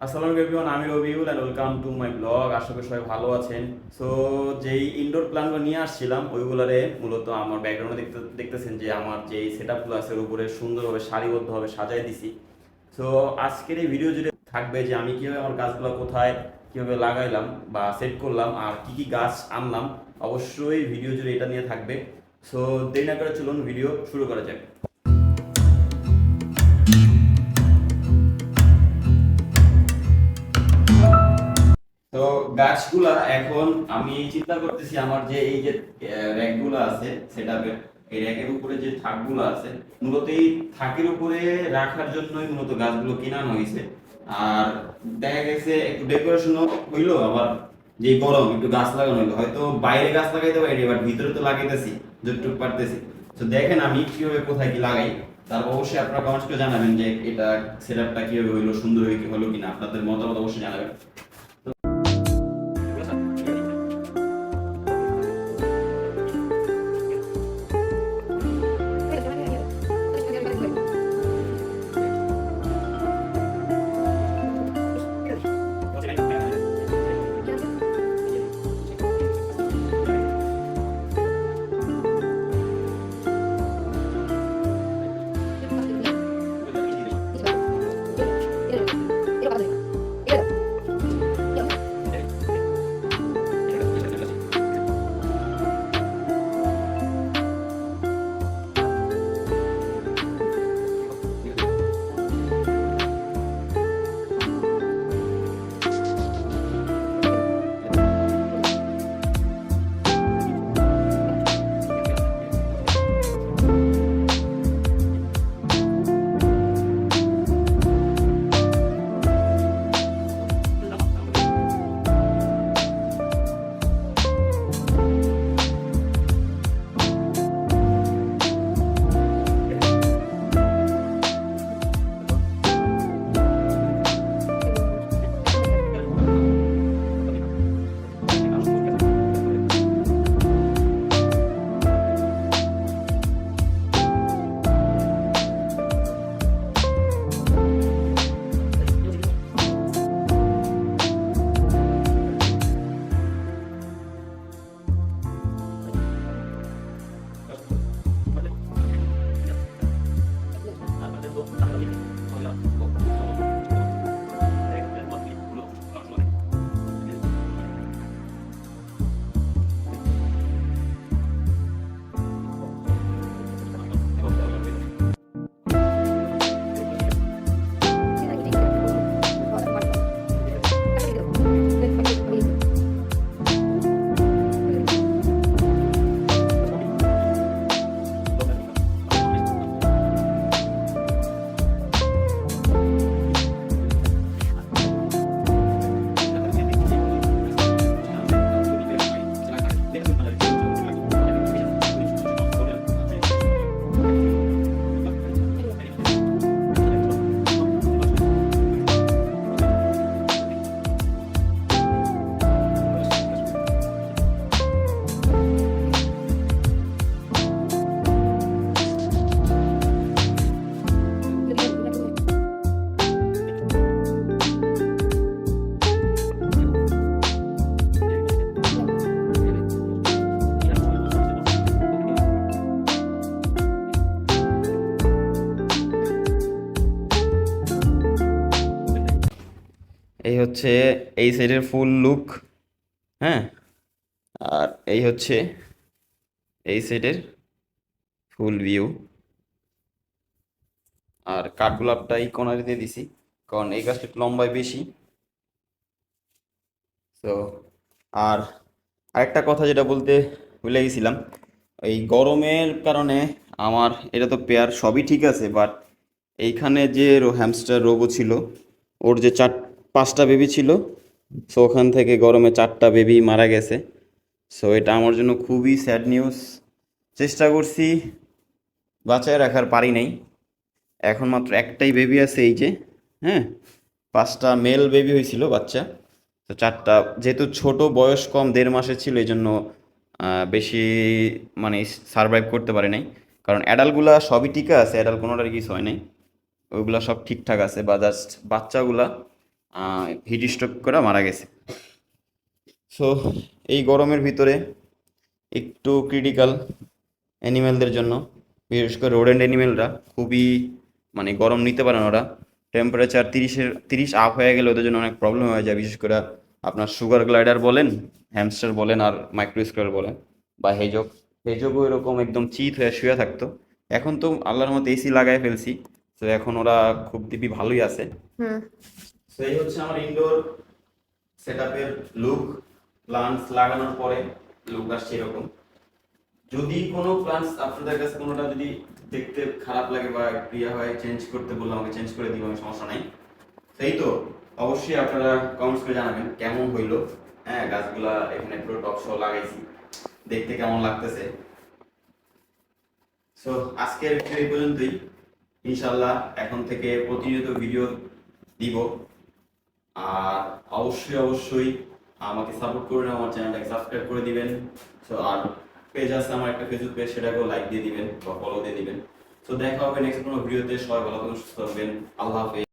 আসসালামু আলাইকুম আমি Rabiul and welcome to my blog আশা করি সবাই ভালো আছেন। সো যেই ইনডোর প্ল্যানগুলো নিয়ে আসছিলাম, ওইগুলোরে মূলত আমার ব্যাকগ্রাউন্ডে দেখতে দেখতেছেন যে আমার যে সেট আপগুলো আছে উপরে সুন্দরভাবে সারিবদ্ধভাবে সাজাই দিছি। সো আজকের এই ভিডিও জুড়ে থাকবে যে আমি কীভাবে আমার গাছগুলো কোথায়, কীভাবে লাগাইলাম বা সেট করলাম আর কি কি গাছ আনলাম। অবশ্যই ভিডিও জুড়ে এটা নিয়ে থাকবে। সো দেরি না করে চলুন ভিডিও শুরু করা যাক। গাছগুলা এখন আমি চিন্তা করতেছি আমার যে এই যে র্যাকগুলো আছে সেটাপের এই র্যাকের উপরে যে থাকগুলো আছে, মূলত এই থাকের উপরে রাখার জন্যই মূলত গাছগুলো কেনানো হয়েছে। আর দেখা গেছে একটু ডেকোরেশনও হইল, আবার যে গরম, একটু গাছ লাগানো হইল। হয়তো বাইরে গাছ লাগাইতে পারি এবার ভিতরে তো লাগাইতেছি, যতটুকু পারতেছি। তো দেখেন আমি কীভাবে কোথায় কি লাগাই। তারপর অবশ্যই আপনারা কমেন্টস জানাবেন যে এটা সেটআপটা কীভাবে হইল, সুন্দর হয়ে কি হলো কিনা, আপনাদের মতামত অবশ্যই জানাবেন। এই হচ্ছে এই সাইডের ফুল লুক হ্যাঁ? আর এই হচ্ছে এই সাইডের ফুল ভিউ। আর কাঠগোলাপটা এই কোনারে দিয়ে দিছি, কারণ এই গাছটা একটু লম্বায় বেশি। তো আর আরেকটা কথা যেটা বলতে ভুলে গেছিলাম, এই গরমের কারণে আমার এটা তো পেয়ার সবই ঠিক আছে বাট এইখানে যে হ্যামস্টার রোগও ছিল, ওর যে চার পাঁচটা বেবি ছিল। সো ওখান থেকে গরমে চারটা বেবি মারা গেছে। সো এটা আমার জন্য খুবই স্যাড নিউজ চেষ্টা করছি বাঁচায় রাখার, পারি নাই। এখন মাত্র একটাই বেবি আছে এই যে হ্যাঁ? পাঁচটা মেল বেবি হয়েছিল, বাচ্চা। তো চারটা, যেহেতু ছোট, বয়স কম, দেড় মাসে ছিল এই জন্য বেশি মানে সারভাইভ করতে পারে নাই। কারণ অ্যাডালগুলা সবই টিকা আছে অ্যাডাল কোনোটার কিছু হয় নাই। ওইগুলা সব ঠিকঠাক আছে, বা জাস্ট বাচ্চাগুলা হিট স্ট্রোক করে মারা গেছে। সো এই গরমের ভিতরে একটু ক্রিটিক্যাল অ্যানিমেলদের জন্য, বিশেষ করে রোড রোডেন্ট অ্যানিমেলরা খুবই মানে গরম নিতে পারে না ওরা। টেম্পারেচার তিরিশের, তিরিশ আপ হয়ে গেলে ওদের জন্য অনেক প্রবলেম হয়ে যায়। বিশেষ করে আপনার সুগার গ্লাইডার বলেন হ্যামস্টার বলেন আর মাইক্রোস্কোয়ার বলেন বা হেজক হেজকও এরকম একদম চিত হয়ে শুয়ে থাকতো। এখন তো আল্লাহর মতো এসি লাগাই ফেলছি। তো এখন ওরা খুব দিবি ভালোই আছে। এই হচ্ছে আমার ইনডোর সেটআপের লুক প্লান্টস লাগানোর পরে লুক আসছে এরকম যদি কোনো প্লান্টস আপনাদের কাছে কোনোটা যদি দেখতে খারাপ লাগে বা ক্রিয়া হয় চেঞ্জ করতে বললে আমাকে চেঞ্জ করে দিব আমি সমস্যা নাই। সেই তো, অবশ্যই আপনারা কমেন্টস করে জানাবেন, কেমন হইল? হ্যাঁ গাছগুলা এখানে পুরো টপ শো লাগাইছি। দেখতে কেমন লাগতেছে? সো আজকের ভিডিও এই পর্যন্তই। ইনশাল্লাহ এখন থেকে প্রতিনিয়ত ভিডিও দিব। আর অবশ্যই অবশ্যই আমাকে সাপোর্ট করে আমার চ্যানেলটাকে সাবস্ক্রাইব করে দিবেন। সো আর পেজ আছে আমার একটা ফেসবুক পেজ সেটাকেও লাইক দিয়ে দিবেন বা ফলো দিয়ে দিবেন। সো দেখা হবে নেক্সট কোনো ভিডিওতে সবাই ভালো থাকুন, সুস্থ থাকবেন। আল্লাহ হাফেজ।